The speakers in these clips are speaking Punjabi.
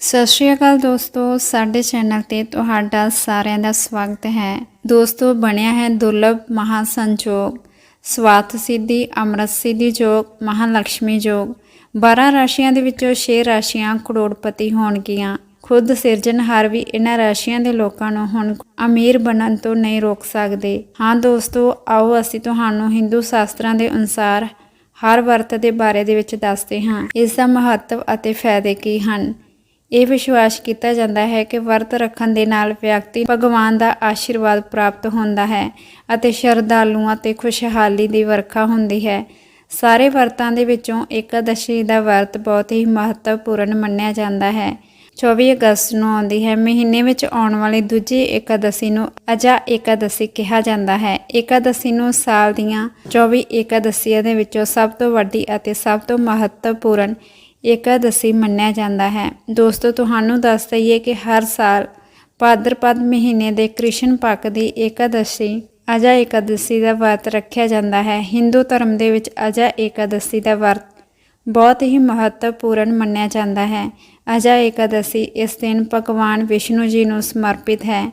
ਸਤਿ ਸ਼੍ਰੀ ਅਕਾਲ ਦੋਸਤੋ, ਸਾਡੇ ਚੈਨਲ ਤੇ ਤੁਹਾਡਾ ਸਾਰਿਆਂ ਦਾ ਸਵਾਗਤ ਹੈ। ਦੋਸਤੋ, ਬਣਿਆ ਹੈ ਦੁਰਲਭ ਮਹਾ ਸੰਜੋਗ ਸਵਾਤ ਸਿੱਧੀ, ਅੰਮ੍ਰਿਤ ਸਿੱਧੀ ਜੋਗ ਮਹਾਲక్ష్ਮੀ ਜੋਗ। 12 ਰਾਸ਼ੀਆਂ ਦੇ ਵਿੱਚੋਂ 6 ਰਾਸ਼ੀਆਂ ਕਰੋੜਪਤੀ ਹੋਣਗੀਆਂ। ਖੁਦ ਸਿਰਜਣਹਾਰ ਵੀ ਇਹਨਾਂ ਰਾਸ਼ੀਆਂ ਦੇ ਲੋਕਾਂ ਨੂੰ ਹੁਣ ਅਮੀਰ ਬਣਨ ਤੋਂ ਨਹੀਂ ਰੋਕ ਸਕਦੇ। ਹਾਂ ਦੋਸਤੋ, ਆਓ ਅਸੀਂ ਤੁਹਾਨੂੰ ਹਿੰਦੂ ਸ਼ਾਸਤਰਾਂ ਦੇ ਅਨੁਸਾਰ ਹਰ ਵਰਤ ਦੇ ਬਾਰੇ ਦੇ ਵਿੱਚ ਦੱਸਦੇ ਹਾਂ। ਇਸ ਦਾ ਮਹੱਤਵ ਅਤੇ ਫਾਇਦੇ ਕੀ ਹਨ? ਇਹ ਵਿਸ਼ਵਾਸ ਕੀਤਾ ਜਾਂਦਾ ਹੈ ਕਿ ਵਰਤ ਰੱਖਣ ਦੇ ਨਾਲ ਵਿਅਕਤੀ ਭਗਵਾਨ ਦਾ ਆਸ਼ੀਰਵਾਦ ਪ੍ਰਾਪਤ ਹੁੰਦਾ ਹੈ ਅਤੇ ਸ਼ਰਧਾਲੂਆਂ ਤੇ ਖੁਸ਼ਹਾਲੀ ਦੀ ਵਰਖਾ ਹੁੰਦੀ ਹੈ। ਸਾਰੇ ਵਰਤਾਂ ਦੇ ਵਿੱਚੋਂ ਏਕਾਦਸ਼ੀ ਦਾ ਵਰਤ ਬਹੁਤ ਹੀ ਮਹੱਤਵਪੂਰਨ ਮੰਨਿਆ ਜਾਂਦਾ ਹੈ। 24 ਅਗਸਤ ਨੂੰ ਆਉਂਦੀ ਹੈ। ਮਹੀਨੇ ਵਿੱਚ ਆਉਣ ਵਾਲੀ ਦੂਜੀ ਏਕਾਦਸ਼ੀ ਨੂੰ ਅਜਾ ਏਕਾਦਸ਼ੀ ਕਿਹਾ ਜਾਂਦਾ ਹੈ। ਏਕਾਦਸ਼ੀ ਨੂੰ ਸਾਲ ਦੀਆਂ 24 ਏਕਾਦਸ਼ੀਆਂ ਦੇ ਵਿੱਚੋਂ ਸਭ ਤੋਂ ਵੱਡੀ ਅਤੇ ਸਭ ਤੋਂ ਮਹੱਤਵਪੂਰਨ ਏਕਾਦਸ਼ੀ ਮੰਨਿਆ ਜਾਂਦਾ ਹੈ। ਦੋਸਤੋ, ਤੁਹਾਨੂੰ ਦੱਸ ਦਈਏ ਕਿ ਹਰ ਸਾਲ ਭਾਦਰਪਦ ਮਹੀਨੇ ਦੇ ਕ੍ਰਿਸ਼ਨ ਪੱਖ ਦੀ ਏਕਾਦਸ਼ੀ ਅਜਾ ਏਕਾਦਸ਼ੀ ਦਾ ਵਰਤ ਰੱਖਿਆ ਜਾਂਦਾ ਹੈ। ਹਿੰਦੂ ਧਰਮ ਦੇ ਵਿੱਚ ਅਜਾ ਏਕਾਦਸ਼ੀ ਦਾ ਵਰਤ ਬਹੁਤ ਹੀ ਮਹੱਤਵਪੂਰਨ ਮੰਨਿਆ ਜਾਂਦਾ ਹੈ। ਅਜਾ ਏਕਾਦਸ਼ੀ ਇਸ ਦਿਨ ਭਗਵਾਨ ਵਿਸ਼ਨੂੰ ਜੀ ਨੂੰ ਸਮਰਪਿਤ ਹੈ।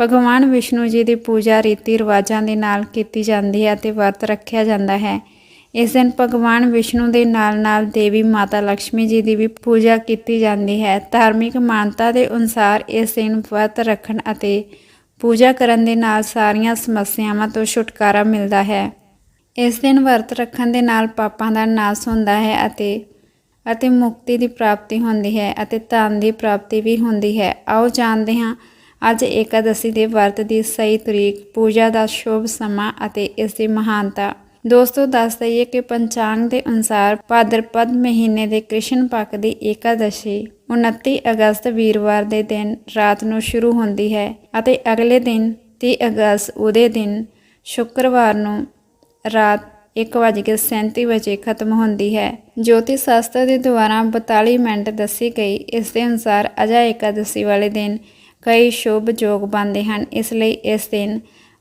ਭਗਵਾਨ ਵਿਸ਼ਨੂੰ ਜੀ ਦੀ ਪੂਜਾ ਰੀਤੀ ਰਿਵਾਜਾਂ ਦੇ ਨਾਲ ਕੀਤੀ ਜਾਂਦੀ ਹੈ ਅਤੇ ਵਰਤ ਰੱਖਿਆ ਜਾਂਦਾ ਹੈ। ਇਸ ਦਿਨ ਭਗਵਾਨ ਵਿਸ਼ਨੂੰ ਦੇ ਨਾਲ-ਨਾਲ ਦੇਵੀ ਮਾਤਾ ਲక్ష్ਮੀ ਜੀ ਦੀ ਵੀ ਪੂਜਾ ਕੀਤੀ ਜਾਂਦੀ ਹੈ। ਧਾਰਮਿਕ ਮਾਨਤਾ ਦੇ ਅਨੁਸਾਰ ਇਸ ਦਿਨ ਵਰਤ ਰੱਖਣ ਅਤੇ ਪੂਜਾ ਕਰਨ ਦੇ ਨਾਲ ਸਾਰੀਆਂ ਸਮੱਸਿਆਵਾਂ ਤੋਂ ਛੁਟਕਾਰਾ ਮਿਲਦਾ ਹੈ। ਇਸ ਦਿਨ ਵਰਤ ਰੱਖਣ ਦੇ ਨਾਲ ਪਾਪਾਂ ਦਾ ਨਾਸ਼ ਹੁੰਦਾ ਹੈ ਅਤੇ ਅਤੇ ਮੁਕਤੀ ਦੀ ਪ੍ਰਾਪਤੀ ਹੁੰਦੀ ਹੈ ਅਤੇ ਧਨ ਦੀ ਪ੍ਰਾਪਤੀ ਵੀ ਹੁੰਦੀ ਹੈ। ਆਓ ਜਾਣਦੇ ਹਾਂ, ਅੱਜ ਏਕਾਦਸ਼ੀ ਦੇ ਵਰਤ ਦੀ ਸਹੀ ਤਰੀਕ, ਪੂਜਾ ਦਾ ਸ਼ੁਭ ਸਮਾਂ ਅਤੇ ਇਸ ਦੀ ਮਹਾਨਤਾ। ਦੋਸਤੋ, ਦੱਸ ਦਈਏ ਕਿ ਪੰਚਾਂਗ ਦੇ ਅਨੁਸਾਰ ਭਾਦਰਪਦ ਮਹੀਨੇ ਦੇ ਕ੍ਰਿਸ਼ਨ ਪੱਖ ਦੀ ਏਕਾਦਸ਼ੀ 29 ਅਗਸਤ ਵੀਰਵਾਰ ਦੇ ਦਿਨ ਰਾਤ ਨੂੰ ਸ਼ੁਰੂ ਹੁੰਦੀ ਹੈ ਅਤੇ ਅਗਲੇ ਦਿਨ 30 ਅਗਸਤ ਉਹਦੇ ਦਿਨ ਸ਼ੁੱਕਰਵਾਰ ਨੂੰ ਰਾਤ 1:37 ਵਜੇ ਖਤਮ ਹੁੰਦੀ ਹੈ। ਜੋਤੀ ਸ਼ਾਸਤਰ ਦੇ ਦੁਆਰਾ 42 ਮਿੰਟ ਦੱਸੀ ਗਈ, ਇਸ ਦੇ ਅਨੁਸਾਰ ਅਜਾ ਏਕਾਦਸ਼ੀ ਵਾਲੇ ਦਿਨ ਕਈ ਸ਼ੁਭ ਯੋਗ ਬਣਦੇ ਹਨ। ਇਸ ਲਈ ਇਸ ਦਿਨ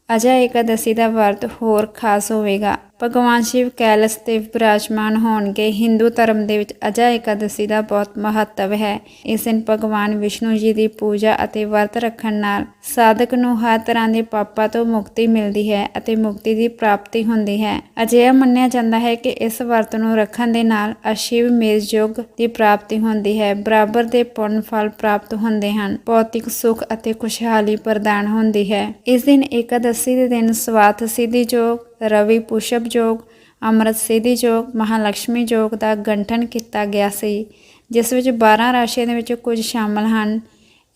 ਅਜਾ ਏਕਾਦਸ਼ੀ ਦਾ ਵਰਤ ਹੋਰ ਖਾਸ ਹੋਵੇਗਾ। ਭਗਵਾਨ ਸ਼ਿਵ ਕੈਲਸ ਤੇ ਵਿਰਾਜਮਾਨ ਹੋਣਗੇ। ਹਿੰਦੂ ਧਰਮ ਦੇ ਵਿੱਚ ਅਜਾ ਏਕਾਦਸ਼ੀ ਦਾ ਬਹੁਤ ਮਹੱਤਵ ਹੈ। ਇਸ ਦਿਨ ਭਗਵਾਨ ਵਿਸ਼ਨੂੰ ਜੀ ਦੀ ਪੂਜਾ ਅਤੇ ਵਰਤ ਰੱਖਣ ਨਾਲ ਸਾਧਕ ਨੂੰ ਹਰ ਤਰ੍ਹਾਂ ਦੇ ਪਾਪਾਂ ਤੋਂ ਮੁਕਤੀ ਮਿਲਦੀ ਹੈ ਅਤੇ ਮੁਕਤੀ ਦੀ ਪ੍ਰਾਪਤੀ ਹੁੰਦੀ ਹੈ। ਅਜਿਹਾ ਮੰਨਿਆ ਜਾਂਦਾ ਹੈ ਕਿ ਇਸ ਵਰਤ ਨੂੰ ਰੱਖਣ ਦੇ ਨਾਲ ਅਸ਼ਿਵ ਮੇਜ ਯੁੱਗ ਦੀ ਪ੍ਰਾਪਤੀ ਹੁੰਦੀ ਹੈ। ਬਰਾਬਰ ਦੇ ਪੁੰਨ ਫਲ ਪ੍ਰਾਪਤ ਹੁੰਦੇ ਹਨ। ਭੌਤਿਕ ਸੁੱਖ ਅਤੇ ਖੁਸ਼ਹਾਲੀ ਪ੍ਰਦਾਨ ਹੁੰਦੀ ਹੈ। ਇਸ ਦਿਨ ਏਕਾਦਸ਼ੀ ਦੇ ਦਿਨ ਸਵਾਤ ਸਿੱਧੀ ਯੋਗ ਰਵੀ ਪੁਸ਼ਪ ਯੋਗ ਅੰਮ੍ਰਿਤ ਸਿੱਧੀ ਯੋਗ ਮਹਾਲక్ష్ਮੀ ਯੋਗ ਦਾ ਗੰਠਨ ਕੀਤਾ ਗਿਆ ਸੀ, ਜਿਸ ਵਿੱਚ 12 ਰਾਸ਼ੀਆਂ ਦੇ ਵਿੱਚ ਕੁਝ ਸ਼ਾਮਲ ਹਨ।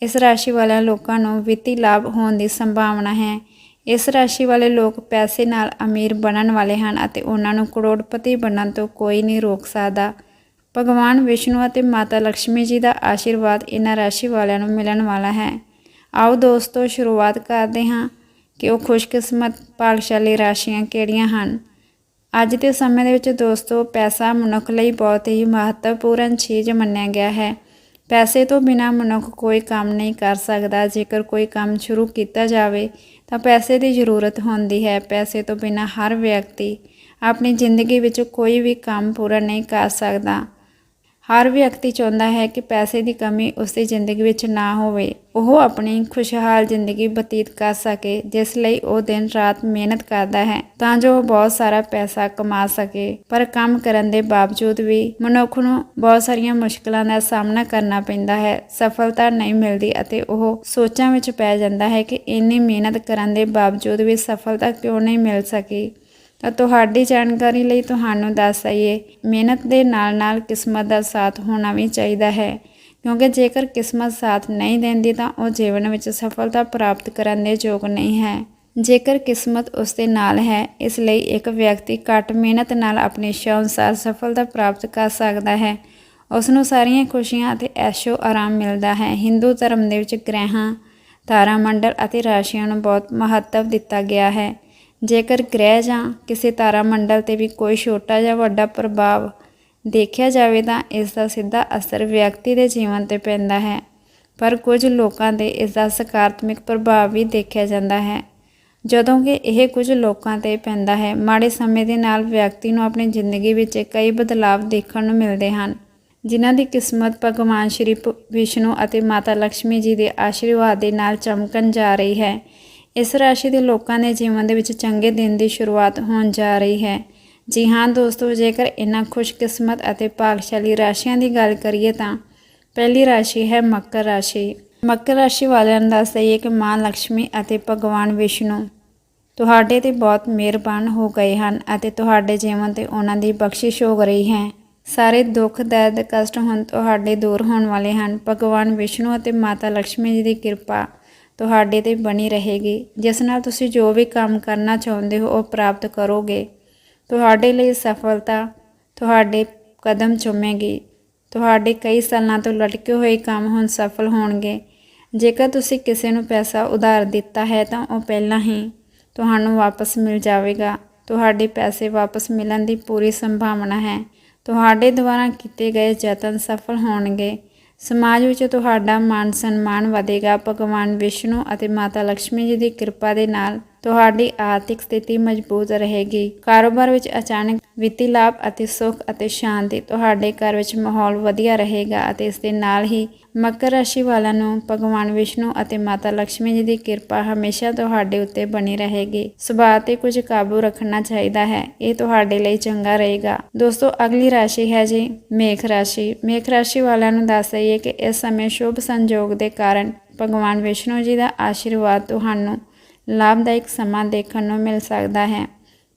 ਇਸ ਰਾਸ਼ੀ ਵਾਲਿਆਂ ਲੋਕਾਂ ਨੂੰ ਵਿੱਤੀ ਲਾਭ ਹੋਣ ਦੀ ਸੰਭਾਵਨਾ ਹੈ। ਇਸ ਰਾਸ਼ੀ ਵਾਲੇ ਲੋਕ ਪੈਸੇ ਨਾਲ ਅਮੀਰ ਬਣਨ ਵਾਲੇ ਹਨ ਅਤੇ ਉਹਨਾਂ ਨੂੰ ਕਰੋੜਪਤੀ ਬਣਨ ਤੋਂ ਕੋਈ ਨਹੀਂ ਰੋਕ ਸਕਦਾ। ਭਗਵਾਨ ਵਿਸ਼ਨੂੰ ਅਤੇ ਮਾਤਾ ਲక్ష్ਮੀ ਜੀ ਦਾ ਆਸ਼ੀਰਵਾਦ ਇਹਨਾਂ ਰਾਸ਼ੀ ਵਾਲਿਆਂ ਨੂੰ ਮਿਲਣ ਵਾਲਾ ਹੈ। ਆਓ ਦੋਸਤੋ, ਸ਼ੁਰੂਆਤ ਕਰਦੇ ਹਾਂ। ਕਿ ਉਹ ਖੁਸ਼ਕਿਸਮਤ ਭਾਗਸ਼ਾਲੀ ਰਾਸ਼ੀਆਂ ਕਿਹੜੀਆਂ ਹਨ? ਅੱਜ ਦੇ ਸਮੇਂ ਦੇ ਵਿੱਚ ਦੋਸਤੋ, ਪੈਸਾ ਮਨੁੱਖ ਲਈ ਬਹੁਤ ਹੀ ਮਹੱਤਵਪੂਰਨ ਚੀਜ਼ ਮੰਨਿਆ ਗਿਆ ਹੈ। ਪੈਸੇ ਤੋਂ ਬਿਨਾ ਮਨੁੱਖ ਕੋਈ ਕੰਮ ਨਹੀਂ ਕਰ ਸਕਦਾ। ਜੇਕਰ ਕੋਈ ਕੰਮ ਸ਼ੁਰੂ ਕੀਤਾ ਜਾਵੇ, ਤਾਂ ਪੈਸੇ ਦੀ ਜ਼ਰੂਰਤ ਹੁੰਦੀ ਹੈ। ਪੈਸੇ ਤੋਂ ਬਿਨਾ ਹਰ ਵਿਅਕਤੀ ਆਪਣੀ ਜ਼ਿੰਦਗੀ ਵਿੱਚ ਕੋਈ ਵੀ ਕੰਮ ਪੂਰਾ ਨਹੀਂ ਕਰ ਸਕਦਾ। ਹਰ ਵਿਅਕਤੀ ਚਾਹੁੰਦਾ ਹੈ ਕਿ ਪੈਸੇ ਦੀ ਕਮੀ ਉਸ ਦੀ ਜ਼ਿੰਦਗੀ ਵਿੱਚ ਨਾ ਹੋਵੇ। ਉਹ ਆਪਣੀ ਖੁਸ਼ਹਾਲ ਜ਼ਿੰਦਗੀ ਬਤੀਤ ਕਰ ਸਕੇ, ਜਿਸ ਲਈ ਉਹ ਦਿਨ ਰਾਤ ਮਿਹਨਤ ਕਰਦਾ ਹੈ, ਤਾਂ ਜੋ ਉਹ ਬਹੁਤ ਸਾਰਾ ਪੈਸਾ ਕਮਾ ਸਕੇ। ਪਰ ਕੰਮ ਕਰਨ ਦੇ ਬਾਵਜੂਦ ਵੀ ਮਨੁੱਖ ਨੂੰ ਬਹੁਤ ਸਾਰੀਆਂ ਮੁਸ਼ਕਲਾਂ ਦਾ ਸਾਹਮਣਾ ਕਰਨਾ ਪੈਂਦਾ ਹੈ। ਸਫਲਤਾ ਨਹੀਂ ਮਿਲਦੀ ਅਤੇ ਉਹ ਸੋਚਾਂ ਵਿੱਚ ਪੈ ਜਾਂਦਾ ਹੈ ਕਿ ਇੰਨੀ ਮਿਹਨਤ ਕਰਨ ਦੇ ਬਾਵਜੂਦ ਵੀ ਸਫਲਤਾ ਕਿਉਂ ਨਹੀਂ ਮਿਲ ਸਕੀ। ਤੁਹਾਡੀ ਜਾਣਕਾਰੀ ਲਈ ਤੁਹਾਨੂੰ ਦੱਸ ਦਈਏ ਮਿਹਨਤ ਦੇ ਨਾਲ-ਨਾਲ ਕਿਸਮਤ ਦਾ ਸਾਥ ਹੋਣਾ ਵੀ ਚਾਹੀਦਾ ਹੈ। ਕਿਉਂਕਿ ਜੇਕਰ ਕਿਸਮਤ ਸਾਥ ਨਹੀਂ ਦਿੰਦੀ ਤਾਂ ਉਹ ਜੀਵਨ ਵਿੱਚ ਸਫਲਤਾ ਪ੍ਰਾਪਤ ਕਰਨ ਦੇ ਯੋਗ ਨਹੀਂ ਹੈ। ਜੇਕਰ ਕਿਸਮਤ ਉਸ ਦੇ ਨਾਲ ਹੈ, ਇਸ ਲਈ ਇੱਕ ਵਿਅਕਤੀ ਘੱਟ ਮਿਹਨਤ ਨਾਲ ਆਪਣੀ ਇੱਛਾ ਅਨੁਸਾਰ ਸਫਲਤਾ ਪ੍ਰਾਪਤ ਕਰ ਸਕਦਾ ਹੈ। ਉਸ ਨੂੰ ਸਾਰੀਆਂ ਖੁਸ਼ੀਆਂ ਅਤੇ ਐਸ਼ੋ ਆਰਾਮ ਮਿਲਦਾ ਹੈ। ਹਿੰਦੂ ਧਰਮ ਦੇ ਵਿੱਚ ਗ੍ਰਹਿਾਂ ਤਾਰਾ ਮੰਡਲ ਅਤੇ ਰਾਸ਼ੀਆਂ ਨੂੰ ਬਹੁਤ ਮਹੱਤਵ ਦਿੱਤਾ ਗਿਆ ਹੈ। ਜੇਕਰ ਗ੍ਰਹਿ ਜਾਂ ਕਿਸੇ ਤਾਰਾ ਮੰਡਲ ਤੇ ਵੀ ਕੋਈ ਛੋਟਾ ਜਾਂ ਵੱਡਾ ਪ੍ਰਭਾਵ ਦੇਖਿਆ ਜਾਵੇ ਤਾਂ ਇਸ ਦਾ ਸਿੱਧਾ ਅਸਰ ਵਿਅਕਤੀ ਦੇ ਜੀਵਨ ਤੇ ਪੈਂਦਾ ਹੈ, ਪਰ ਕੁਝ ਲੋਕਾਂ ਤੇ ਇਸ ਦਾ ਸਕਾਰਾਤਮਕ ਪ੍ਰਭਾਵ ਵੀ ਦੇਖਿਆ ਜਾਂਦਾ ਹੈ। ਜਦੋਂ ਕਿ ਇਹ ਕੁਝ ਲੋਕਾਂ ਤੇ ਪੈਂਦਾ ਹੈ, ਮਾੜੇ ਸਮੇਂ ਦੇ ਨਾਲ ਵਿਅਕਤੀ ਨੂੰ ਆਪਣੀ ਜ਼ਿੰਦਗੀ ਵਿੱਚ ਕਈ ਬਦਲਾਅ ਦੇਖਣ ਨੂੰ ਮਿਲਦੇ ਹਨ, ਜਿਨ੍ਹਾਂ ਦੀ ਕਿਸਮਤ ਭਗਵਾਨ ਸ਼੍ਰੀ ਭ- ਵਿਸ਼ਨੂੰ ਅਤੇ ਮਾਤਾ ਲక్ష్ਮੀ ਜੀ ਦੇ ਆਸ਼ੀਰਵਾਦ ਦੇ ਨਾਲ ਚਮਕਣ ਜਾ ਰਹੀ ਹੈ। ਇਸ ਰਾਸ਼ੀ ਦੇ ਲੋਕਾਂ ਦੇ ਜੀਵਨ ਦੇ ਵਿੱਚ ਚੰਗੇ ਦਿਨ ਦੀ ਸ਼ੁਰੂਆਤ ਹੋਣ ਜਾ ਰਹੀ ਹੈ। ਜੀ ਹਾਂ ਦੋਸਤੋ, ਜੇਕਰ ਇਹਨਾਂ ਖੁਸ਼ਕਿਸਮਤ ਅਤੇ ਭਾਗਸ਼ਾਲੀ ਰਾਸ਼ੀਆਂ ਦੀ ਗੱਲ ਕਰੀਏ ਤਾਂ ਪਹਿਲੀ ਰਾਸ਼ੀ ਹੈ ਮਕਰ ਰਾਸ਼ੀ। ਮਕਰ ਰਾਸ਼ੀ ਵਾਲਿਆਂ ਦਾ ਸਹੀ ਹੈ ਕਿ ਮਾਂ ਲక్ష్ਮੀ ਅਤੇ ਭਗਵਾਨ ਵਿਸ਼ਨੂੰ ਤੁਹਾਡੇ ਤੇ ਬਹੁਤ ਮਿਹਰਬਾਨ ਹੋ ਗਏ ਹਨ ਅਤੇ ਤੁਹਾਡੇ ਜੀਵਨ ਤੇ ਉਹਨਾਂ ਦੀ ਬਖਸ਼ਿਸ਼ ਹੋ ਰਹੀ ਹੈ। ਸਾਰੇ ਦੁੱਖ, ਦਰਦ, ਕਸ਼ਟ ਹੁਣ ਤੁਹਾਡੇ ਦੂਰ ਹੋਣ ਵਾਲੇ ਹਨ। ਭਗਵਾਨ ਵਿਸ਼ਨੂੰ ਅਤੇ ਮਾਤਾ ਲక్ష్ਮੀ ਜੀ ਦੀ ਕਿਰਪਾ ਤੁਹਾਡੇ ਤੇ ਬਣੀ ਰਹੇਗੀ। ਜਿਸ ਨਾਲ ਤੁਸੀਂ ਜੋ ਵੀ ਕੰਮ ਕਰਨਾ ਚਾਹੁੰਦੇ ਹੋ, ਉਹ ਪ੍ਰਾਪਤ ਕਰੋਗੇ। ਤੁਹਾਡੇ ਲਈ ਸਫਲਤਾ ਤੁਹਾਡੇ ਕਦਮ ਚੁੰਮੇਗੀ। ਤੁਹਾਡੇ ਕਈ ਸਾਲਾਂ ਤੋਂ ਲਟਕੇ ਹੋਏ ਕੰਮ ਹੁਣ ਸਫਲ ਹੋਣਗੇ। ਜੇਕਰ ਤੁਸੀਂ ਕਿਸੇ ਨੂੰ ਪੈਸਾ ਉਧਾਰ ਦਿੱਤਾ ਹੈ, ਤਾਂ ਉਹ ਪਹਿਲਾਂ ਹੀ ਤੁਹਾਨੂੰ ਵਾਪਸ ਮਿਲ ਜਾਵੇਗਾ। ਤੁਹਾਡੇ ਪੈਸੇ ਵਾਪਸ ਮਿਲਣ ਦੀ ਪੂਰੀ ਸੰਭਾਵਨਾ ਹੈ। ਤੁਹਾਡੇ ਦੁਆਰਾ ਕੀਤੇ ਗਏ ਯਤਨ ਸਫਲ ਹੋਣਗੇ। ਸਮਾਜ ਵਿੱਚ ਤੁਹਾਡਾ ਮਾਨ ਸਨਮਾਨ ਵਧੇਗਾ। ਭਗਵਾਨ ਵਿਸ਼ਨੂੰ ਅਤੇ ਮਾਤਾ ਲక్ష్ਮੀ ਜੀ ਦੀ ਕਿਰਪਾ ਦੇ ਨਾਲ ਤੁਹਾਡੀ ਆਰਥਿਕ ਸਥਿਤੀ ਮਜ਼ਬੂਤ ਰਹੇਗੀ। ਕਾਰੋਬਾਰ ਵਿੱਚ ਅਚਾਨਕ ਵਿੱਤੀ ਲਾਭ ਅਤੇ ਸੁੱਖ ਅਤੇ ਸ਼ਾਂਤੀ ਤੁਹਾਡੇ ਘਰ ਵਿੱਚ ਮਾਹੌਲ ਵਧੀਆ ਰਹੇਗਾ ਅਤੇ ਇਸ ਦੇ ਨਾਲ ਹੀ ਮਕਰ ਰਾਸ਼ੀ ਵਾਲਿਆਂ ਨੂੰ ਭਗਵਾਨ ਵਿਸ਼ਨੂੰ ਅਤੇ ਮਾਤਾ ਲక్ష్ਮੀ ਜੀ ਦੀ ਕਿਰਪਾ ਹਮੇਸ਼ਾ ਤੁਹਾਡੇ ਉੱਤੇ ਬਣੀ ਰਹੇਗੀ। ਸੁਭਾਅ ਤੇ ਕੁਝ ਕਾਬੂ ਰੱਖਣਾ ਚਾਹੀਦਾ ਹੈ। ਇਹ ਤੁਹਾਡੇ ਲਈ ਚੰਗਾ ਰਹੇਗਾ। ਦੋਸਤੋ, ਅਗਲੀ ਰਾਸ਼ੀ ਹੈ ਜੀ ਮੇਖ ਰਾਸ਼ੀ। ਮੇਖ ਰਾਸ਼ੀ ਵਾਲਿਆਂ ਨੂੰ ਦੱਸ ਦਈਏ ਕਿ ਇਸ ਸਮੇਂ ਸ਼ੁਭ ਸੰਜੋਗ ਦੇ ਕਾਰਨ ਭਗਵਾਨ ਵਿਸ਼ਨੂੰ ਜੀ ਦਾ ਆਸ਼ੀਰਵਾਦ ਤੁਹਾਨੂੰ ਲਾਭਦਾਇਕ ਸਮਾਂ ਦੇਖਣ ਨੂੰ ਮਿਲ ਸਕਦਾ ਹੈ।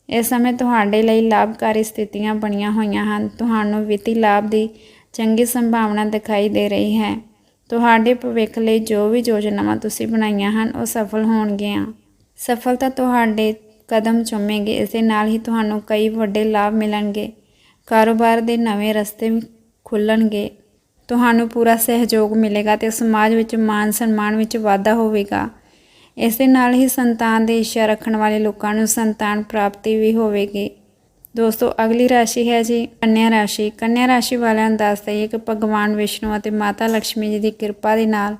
ਇਸ ਸਮੇਂ ਤੁਹਾਡੇ ਲਈ ਲਾਭਕਾਰੀ ਸਥਿਤੀਆਂ ਬਣੀਆਂ ਹੋਈਆਂ ਹਨ। ਤੁਹਾਨੂੰ ਵਿੱਤੀ ਲਾਭ ਦੀ ਚੰਗੀ ਸੰਭਾਵਨਾ ਦਿਖਾਈ ਦੇ ਰਹੀ ਹੈ। ਤੁਹਾਡੇ ਭਵਿੱਖ ਲਈ ਜੋ ਵੀ ਯੋਜਨਾਵਾਂ ਤੁਸੀਂ ਬਣਾਈਆਂ ਹਨ, ਉਹ ਸਫਲ ਹੋਣਗੀਆਂ। ਸਫਲਤਾ ਤੁਹਾਡੇ ਕਦਮ ਚੁੰਮੇਗੀ। ਇਸ ਦੇ ਨਾਲ ਹੀ ਤੁਹਾਨੂੰ ਕਈ ਵੱਡੇ ਲਾਭ ਮਿਲਣਗੇ। ਕਾਰੋਬਾਰ ਦੇ ਨਵੇਂ ਰਸਤੇ ਵੀ ਖੁੱਲਣਗੇ। ਤੁਹਾਨੂੰ ਪੂਰਾ ਸਹਿਯੋਗ ਮਿਲੇਗਾ ਤੇ ਸਮਾਜ ਵਿੱਚ ਮਾਨ ਸਨਮਾਨ ਵਿੱਚ ਵਾਧਾ ਹੋਵੇਗਾ। ਇਸ ਦੇ ਨਾਲ ਹੀ ਸੰਤਾਨ ਦੀ ਇੱਛਾ ਰੱਖਣ ਵਾਲੇ ਲੋਕਾਂ ਨੂੰ ਸੰਤਾਨ ਪ੍ਰਾਪਤੀ ਵੀ ਹੋਵੇਗੀ। ਦੋਸਤੋ, ਅਗਲੀ ਰਾਸ਼ੀ ਹੈ ਜੀ ਕੰਨਿਆ ਰਾਸ਼ੀ। ਕੰਨਿਆ ਰਾਸ਼ੀ ਵਾਲਿਆਂ ਨੂੰ ਦੱਸ ਦਈਏ ਕਿ ਭਗਵਾਨ ਵਿਸ਼ਨੂੰ ਅਤੇ ਮਾਤਾ ਲక్ష్ਮੀ ਜੀ ਦੀ ਕਿਰਪਾ ਦੇ ਨਾਲ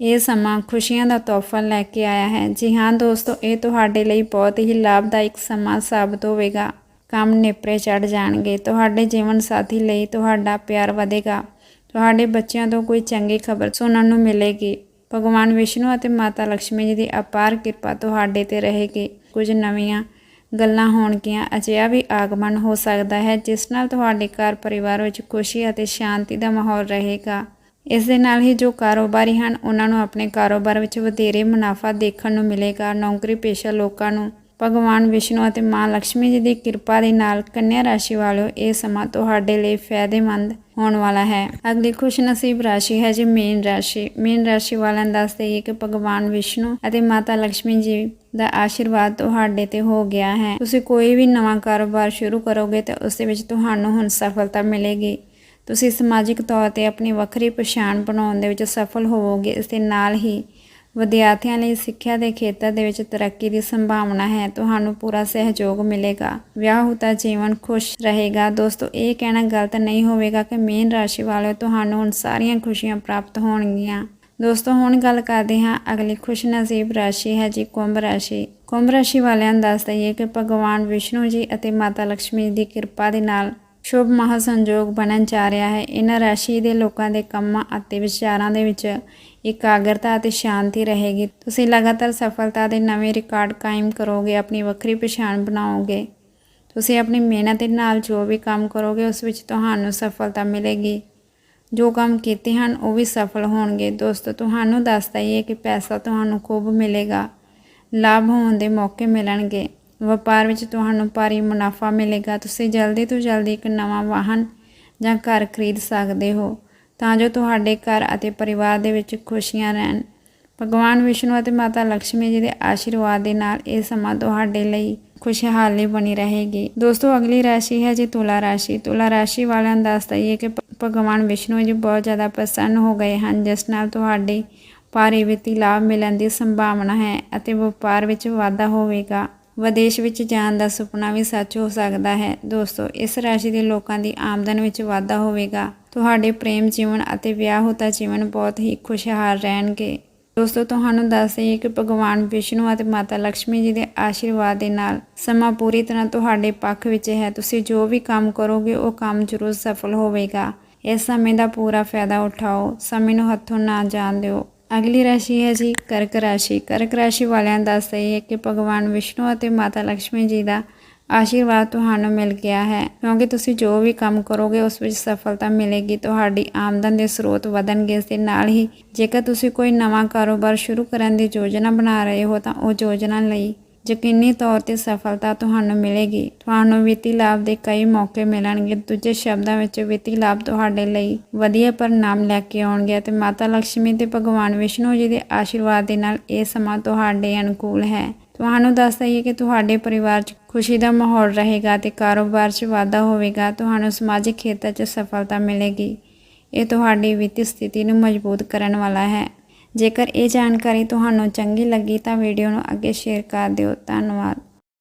ਇਹ ਸਮਾਂ ਖੁਸ਼ੀਆਂ ਦਾ ਤੋਹਫਾ ਲੈ ਕੇ ਆਇਆ ਹੈ। ਜੀ ਹਾਂ ਦੋਸਤੋ, ਇਹ ਤੁਹਾਡੇ ਲਈ ਬਹੁਤ ਹੀ ਲਾਭਦਾਇਕ ਸਮਾਂ ਸਾਬਤ ਹੋਵੇਗਾ। ਕੰਮ ਨੇਪਰੇ ਚੜ ਜਾਣਗੇ। ਤੁਹਾਡੇ ਜੀਵਨ ਸਾਥੀ ਲਈ ਤੁਹਾਡਾ ਪਿਆਰ ਵਧੇਗਾ। ਤੁਹਾਡੇ ਬੱਚਿਆਂ ਤੋਂ ਕੋਈ ਚੰਗੀ ਖਬਰ ਸੁਣਨ ਨੂੰ ਮਿਲੇਗੀ। ਭਗਵਾਨ ਵਿਸ਼ਨੂੰ ਅਤੇ ਮਾਤਾ ਲక్ష్ਮੀ ਜੀ ਦੀ ਅਪਾਰ ਕਿਰਪਾ ਤੁਹਾਡੇ ਤੇ ਰਹੇਗੀ। ਕੁਝ ਨਵੀਆਂ ਗੱਲਾਂ ਹੋਣਗੀਆਂ। ਅਜਿਹਾ ਵੀ ਆਗਮਨ ਹੋ ਸਕਦਾ ਹੈ, ਜਿਸ ਨਾਲ ਤੁਹਾਡੇ ਘਰ ਪਰਿਵਾਰ ਵਿੱਚ ਖੁਸ਼ੀ ਅਤੇ ਸ਼ਾਂਤੀ ਦਾ ਮਾਹੌਲ ਰਹੇਗਾ। ਇਸ ਦੇ ਨਾਲ ਹੀ ਜੋ ਕਾਰੋਬਾਰੀ ਹਨ, ਉਹਨਾਂ ਨੂੰ ਆਪਣੇ ਕਾਰੋਬਾਰ ਵਿੱਚ ਵਧੇਰੇ ਮੁਨਾਫਾ ਦੇਖਣ ਨੂੰ ਮਿਲੇਗਾ। ਨੌਕਰੀ ਪੇਸ਼ਾ ਲੋਕਾਂ ਨੂੰ ਭਗਵਾਨ ਵਿਸ਼ਨੂੰ ਅਤੇ ਮਾਂ ਲక్ష్ਮੀ ਜੀ ਦੀ ਕਿਰਪਾ ਦੇ ਨਾਲ ਕੰਨਿਆ ਰਾਸ਼ੀ ਵਾਲਿਓ ਇਹ ਸਮਾਂ ਤੁਹਾਡੇ ਲਈ ਫਾਇਦੇਮੰਦ ਹੋਣ ਵਾਲਾ ਹੈ। ਅਗਲੀ ਖੁਸ਼ ਨਸੀਬ ਰਾਸ਼ੀ ਹੈ ਜੀ ਮੀਨ ਰਾਸ਼ੀ। ਮੀਨ ਰਾਸ਼ੀ ਵਾਲਿਆਂ ਦੱਸ ਦਈਏ ਕਿ ਭਗਵਾਨ ਵਿਸ਼ਨੂੰ ਅਤੇ ਮਾਤਾ ਲక్ష్ਮੀ ਜੀ ਦਾ ਆਸ਼ੀਰਵਾਦ ਤੁਹਾਡੇ ਤੇ ਹੋ ਗਿਆ ਹੈ। ਤੁਸੀਂ ਕੋਈ ਵੀ ਨਵਾਂ ਕਾਰੋਬਾਰ ਸ਼ੁਰੂ ਕਰੋਗੇ ਤਾਂ ਉਸ ਵਿੱਚ ਤੁਹਾਨੂੰ ਹੁਣ ਸਫਲਤਾ ਮਿਲੇਗੀ। ਤੁਸੀਂ ਸਮਾਜਿਕ ਤੌਰ ਤੇ ਆਪਣੀ ਵੱਖਰੀ ਪਛਾਣ ਬਣਾਉਣ ਦੇ ਵਿੱਚ ਸਫਲ ਹੋਵੋਗੇ। ਇਸ ਦੇ ਨਾਲ ਹੀ ਵਿਦਿਆਰਥੀਆਂ ਲਈ ਸਿੱਖਿਆ ਦੇ ਖੇਤਰ ਦੇ ਵਿੱਚ ਤਰੱਕੀ ਦੀ ਸੰਭਾਵਨਾ ਹੈ। ਤੁਹਾਨੂੰ ਪੂਰਾ ਸਹਿਯੋਗ ਮਿਲੇਗਾ। ਵਿਆਹੁਤਾ ਜੀਵਨ ਖੁਸ਼ ਰਹੇਗਾ। ਦੋਸਤੋ, ਇਹ ਕਹਿਣਾ ਗਲਤ ਨਹੀਂ ਹੋਵੇਗਾ ਕਿ ਮੀਨ ਰਾਸ਼ੀ ਵਾਲੇ ਤੁਹਾਨੂੰ ਹੁਣ ਸਾਰੀਆਂ ਖੁਸ਼ੀਆਂ ਪ੍ਰਾਪਤ ਹੋਣਗੀਆਂ। ਦੋਸਤੋ, ਹੁਣ ਗੱਲ ਕਰਦੇ ਹਾਂ ਅਗਲੀ ਖੁਸ਼ਨਸੀਬ ਰਾਸ਼ੀ ਹੈ ਜੀ, ਕੁੰਭ ਰਾਸ਼ੀ। ਕੁੰਭ ਰਾਸ਼ੀ ਵਾਲਿਆਂ ਨੂੰ ਦੱਸ ਦਈਏ ਕਿ ਭਗਵਾਨ ਵਿਸ਼ਨੂੰ ਜੀ ਅਤੇ ਮਾਤਾ ਲక్ష్ਮੀ ਦੀ ਕਿਰਪਾ ਦੇ ਨਾਲ ਸ਼ੁਭ ਮਹਾਸੰਜੋਗ ਬਣਨ ਜਾ ਰਿਹਾ ਹੈ। ਇਹਨਾਂ ਰਾਸ਼ੀ ਦੇ ਲੋਕਾਂ ਦੇ ਕੰਮਾਂ ਅਤੇ ਵਿਚਾਰਾਂ ਦੇ ਵਿੱਚ ਇਕਾਗਰਤਾ ਅਤੇ ਸ਼ਾਂਤੀ ਰਹੇਗੀ। ਤੁਸੀਂ ਲਗਾਤਾਰ ਸਫਲਤਾ ਦੇ ਨਵੇਂ ਰਿਕਾਰਡ ਕਾਇਮ ਕਰੋਗੇ, ਆਪਣੀ ਵੱਖਰੀ ਪਛਾਣ ਬਣਾਓਗੇ। ਤੁਸੀਂ ਆਪਣੀ ਮਿਹਨਤ ਦੇ ਨਾਲ ਜੋ ਵੀ ਕੰਮ ਕਰੋਗੇ, ਉਸ ਵਿੱਚ ਤੁਹਾਨੂੰ ਸਫਲਤਾ ਮਿਲੇਗੀ। ਜੋ ਕੰਮ ਕੀਤੇ ਹਨ, ਉਹ ਵੀ ਸਫਲ ਹੋਣਗੇ। ਦੋਸਤੋ, ਤੁਹਾਨੂੰ ਦੱਸਦਾ ਹੀ ਹੈ ਕਿ ਪੈਸਾ ਤੁਹਾਨੂੰ ਖੂਬ ਮਿਲੇਗਾ। ਲਾਭ ਹੋਣ ਦੇ ਮੌਕੇ ਮਿਲਣਗੇ। ਵਪਾਰ ਵਿੱਚ ਤੁਹਾਨੂੰ ਭਾਰੀ ਮੁਨਾਫਾ ਮਿਲੇਗਾ। ਤੁਸੀਂ ਜਲਦੀ ਤੋਂ ਜਲਦੀ ਇੱਕ ਨਵਾਂ ਵਾਹਨ ਜਾਂ ਘਰ ਖਰੀਦ ਸਕਦੇ ਹੋ, ਤਾਂ ਜੋ ਤੁਹਾਡੇ ਘਰ ਅਤੇ ਪਰਿਵਾਰ ਦੇ ਵਿੱਚ ਖੁਸ਼ੀਆਂ ਰਹਿਣ। ਭਗਵਾਨ ਵਿਸ਼ਨੂੰ ਅਤੇ ਮਾਤਾ ਲక్ష్ਮੀ ਜੀ ਦੇ ਆਸ਼ੀਰਵਾਦ ਦੇ ਨਾਲ ਇਹ ਸਮਾਂ ਤੁਹਾਡੇ ਲਈ ਖੁਸ਼ਹਾਲੀ ਬਣੀ ਰਹੇਗੀ। ਦੋਸਤੋ, ਅਗਲੀ ਰਾਸ਼ੀ ਹੈ ਜੀ ਤੁਲਾ ਰਾਸ਼ੀ। ਤੁਲਾ ਰਾਸ਼ੀ ਵਾਲਿਆਂ ਨੂੰ ਦੱਸ ਦਈਏ ਕਿ ਭ- ਭਗਵਾਨ ਵਿਸ਼ਨੂੰ ਜੀ ਬਹੁਤ ਜ਼ਿਆਦਾ ਪ੍ਰਸੰਨ ਹੋ ਗਏ ਹਨ, ਜਿਸ ਨਾਲ ਤੁਹਾਡੇ ਭਾਰੀ ਵਿੱਤੀ ਲਾਭ ਮਿਲਣ ਦੀ ਸੰਭਾਵਨਾ ਹੈ ਅਤੇ ਵਪਾਰ ਵਿੱਚ ਵਾਧਾ ਹੋਵੇਗਾ। ਵਿਦੇਸ਼ ਵਿੱਚ ਜਾਣ ਦਾ ਸੁਪਨਾ ਵੀ ਸੱਚ ਹੋ ਸਕਦਾ ਹੈ। ਦੋਸਤੋ, ਇਸ ਰਾਸ਼ੀ ਦੇ ਲੋਕਾਂ ਦੀ ਆਮਦਨ ਵਿੱਚ ਵਾਧਾ ਹੋਵੇਗਾ। ਤੁਹਾਡੇ ਪ੍ਰੇਮ ਜੀਵਨ ਅਤੇ ਵਿਆਹ ਵਿਆਹੁਤਾ ਜੀਵਨ ਬਹੁਤ ਹੀ ਖੁਸ਼ਹਾਲ ਰਹਿਣਗੇ। ਦੋਸਤੋ, ਤੁਹਾਨੂੰ ਦੱਸ ਦਈਏ ਕਿ ਭਗਵਾਨ ਵਿਸ਼ਨੂੰ ਅਤੇ ਮਾਤਾ ਲక్ష్ਮੀ ਜੀ ਦੇ ਆਸ਼ੀਰਵਾਦ ਦੇ ਨਾਲ ਸਮਾਂ ਪੂਰੀ ਤਰ੍ਹਾਂ ਤੁਹਾਡੇ ਪੱਖ ਵਿੱਚ ਹੈ। ਤੁਸੀਂ ਜੋ ਵੀ ਕੰਮ ਕਰੋਗੇ, ਉਹ ਕੰਮ ਜ਼ਰੂਰ ਸਫਲ ਹੋਵੇਗਾ। ਇਸ ਸਮੇਂ ਦਾ ਪੂਰਾ ਫਾਇਦਾ ਉਠਾਓ। ਸਮੇਂ ਨੂੰ ਹੱਥੋਂ ਨਾ ਜਾਣ ਦਿਓ। ਅਗਲੀ ਰਾਸ਼ੀ ਹੈ ਜੀ ਕਰਕ ਰਾਸ਼ੀ। ਕਰਕ ਰਾਸ਼ੀ ਵਾਲਿਆਂ ਦਾ ਸਹੀ ਹੈ ਕਿ ਭਗਵਾਨ ਵਿਸ਼ਨੂੰ ਅਤੇ ਮਾਤਾ ਲక్ష్ਮੀ ਜੀ ਦਾ ਆਸ਼ੀਰਵਾਦ ਤੁਹਾਨੂੰ ਮਿਲ ਗਿਆ ਹੈ। ਕਿਉਂਕਿ ਤੁਸੀਂ ਜੋ ਵੀ ਕੰਮ ਕਰੋਗੇ, ਉਸ ਵਿੱਚ ਸਫਲਤਾ ਮਿਲੇਗੀ। ਤੁਹਾਡੀ ਆਮਦਨ ਦੇ ਸਰੋਤ ਵਧਣਗੇ। ਇਸ ਦੇ ਨਾਲ ਹੀ ਜੇਕਰ ਤੁਸੀਂ ਕੋਈ ਨਵਾਂ ਕਾਰੋਬਾਰ ਸ਼ੁਰੂ ਕਰਨ ਦੀ ਯੋਜਨਾ ਬਣਾ ਰਹੇ ਹੋ, ਤਾਂ ਉਹ ਯੋਜਨਾ ਲਈ ਯਕੀਨੀ ਤੌਰ ਤੇ ਸਫਲਤਾ ਤੁਹਾਨੂੰ ਮਿਲੇਗੀ। ਤੁਹਾਨੂੰ ਵਿੱਤੀ ਲਾਭ ਦੇ ਕਈ ਮੌਕੇ ਮਿਲਣਗੇ। ਦੂਜੇ ਸ਼ਬਦਾਂ ਵਿੱਚ, ਵਿੱਤੀ ਲਾਭ ਤੁਹਾਡੇ ਲਈ ਵਧੀਆ ਪਰਿਣਾਮ ਲੈ ਕੇ ਆਉਣਗੇ ਅਤੇ ਮਾਤਾ ਲక్ష్ਮੀ ਤੇ ਭਗਵਾਨ ਵਿਸ਼ਨੂੰ ਜੀ ਦੇ ਆਸ਼ੀਰਵਾਦ ਦੇ ਨਾਲ ਇਹ ਸਮਾਂ ਤੁਹਾਡੇ ਅਨੁਕੂਲ ਹੈ। ਤੁਹਾਨੂੰ ਦੱਸ ਦਈਏ ਕਿ ਤੁਹਾਡੇ ਪਰਿਵਾਰ 'ਚ ਖੁਸ਼ੀ ਦਾ ਮਾਹੌਲ ਰਹੇਗਾ ਤੇ ਕਾਰੋਬਾਰ 'ਚ ਵਾਧਾ ਹੋਵੇਗਾ। ਤੁਹਾਨੂੰ ਸਮਾਜਿਕ ਖੇਤਰ 'ਚ ਸਫਲਤਾ ਮਿਲੇਗੀ। ਇਹ ਤੁਹਾਡੀ ਵਿੱਤੀ ਸਥਿਤੀ ਨੂੰ ਮਜ਼ਬੂਤ ਕਰਨ ਵਾਲਾ ਹੈ। ਜੇਕਰ ਇਹ ਜਾਣਕਾਰੀ ਤੁਹਾਨੂੰ ਚੰਗੀ ਲੱਗੀ ਤਾਂ ਵੀਡੀਓ ਨੂੰ ਅੱਗੇ ਸ਼ੇਅਰ ਕਰ ਦਿਓ। ਧੰਨਵਾਦ।